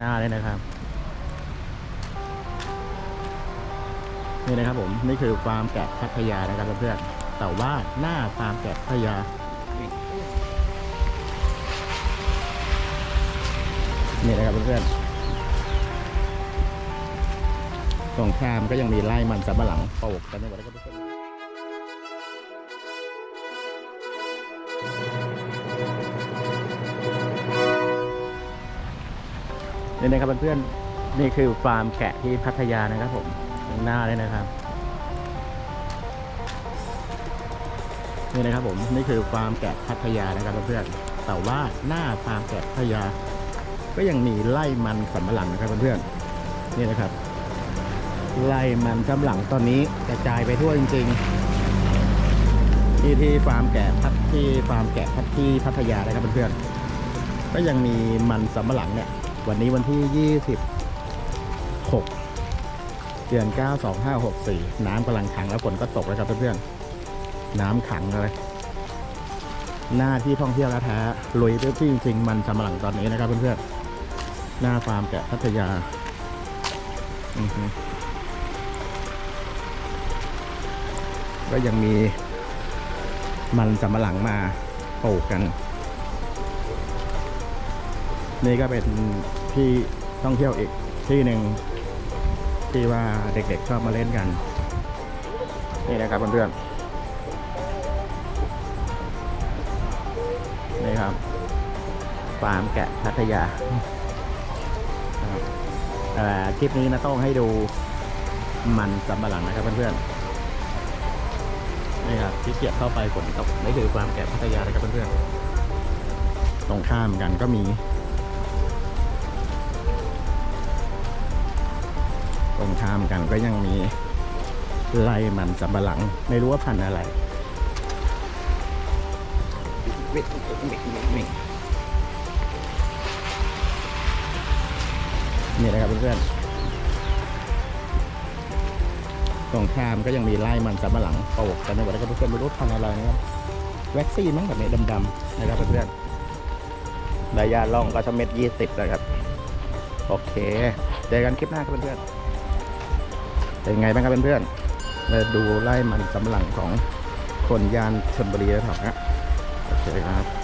หน้าเลยนะครับ นี่นะครับผมนี่คือฟาร์มแกะพัทยานะครับเพื่อนๆแต่ว่าหน้าฟาร์มแกะพัทยา นี่นะครับเพื่อนๆตรงข้ามก็ยังมีไร่มันสำปะหลังปลูกกันไม่หมดนะครับเพื่อน นี่นะครับเพื่อนๆนี่คือฟาร์มแกะที่พัทยานะครับผมตรงหน้าเลยนะครับนี่นะครับผมนี่คือฟาร์มแกะพัทยานะครับเพื่อนๆแต่ว่าหน้าฟาร์มแกะพัทยา ก็ยังมีไล่มันสำปะหลังนะครับเพื่อนๆนี่นะครับ ไล่มันสำปะหลังตอนนี้กระจายไปทั่วจริงๆที่ที่ฟาร์มแกะพัทที่ฟาร์มแกะพัทที่พัทยานะครับเพื่อนๆก็ยังมีมันสำปะหลังเนี่ย วันนี้วันที่ 26 เดือน 9 2 5 6 4 น้ำกำลังขังแล้วฝนก็ตกแล้วครับเพื่อนๆ น้ำขังเลย หน้าที่ท่องเที่ยวแท้ลุยด้วยที่จริงๆ มันสำปะหลังตอนนี้นะครับเพื่อนๆ หน้าฟาร์มแกะพัทยาก็ยังมีมันสำปะหลังมาปลูกกัน นี่ก็เป็น ที่ท่องเที่ยวอีกที่หนึ่งที่ว่าเด็กๆชอบมาเล่นกัน นี่นะครับเพื่อนๆนี่ครับฟาร์มแกะพัทยาครับเอ่อคลิปนี้นะต้องให้ดูมันสำปะหลังนะครับเพื่อนๆนี่ครับที่เกียบเข้าไปฝนตกนี่คือฟาร์มแกะพัทยานะครับเพื่อนๆตรงข้ามกันก็มี ตรงข้ามกันก็ยังมีไล่มันสำปะหลัง ไม่รู้ว่าพันธุ์อะไรนี่นะครับเพื่อนๆตรงข้ามก็ยังมีไล่มันสำปะหลังปลูกกันในวันนี้ก็เพื่อนๆไม่รู้พันธุ์อะไรนะครับแว็กซี่มั้งแบบนี้ดำๆนะครับเพื่อนๆระยะล่องก็จะเม็ดยี่สิบเลยครับ โอเค เจอกันคลิปหน้าครับเพื่อนๆ เป็นไงบ้างครับเพื่อนๆมาดูไล่มันสำหลังของคนยานชนบุรีแล้วถอนะโอเคครับ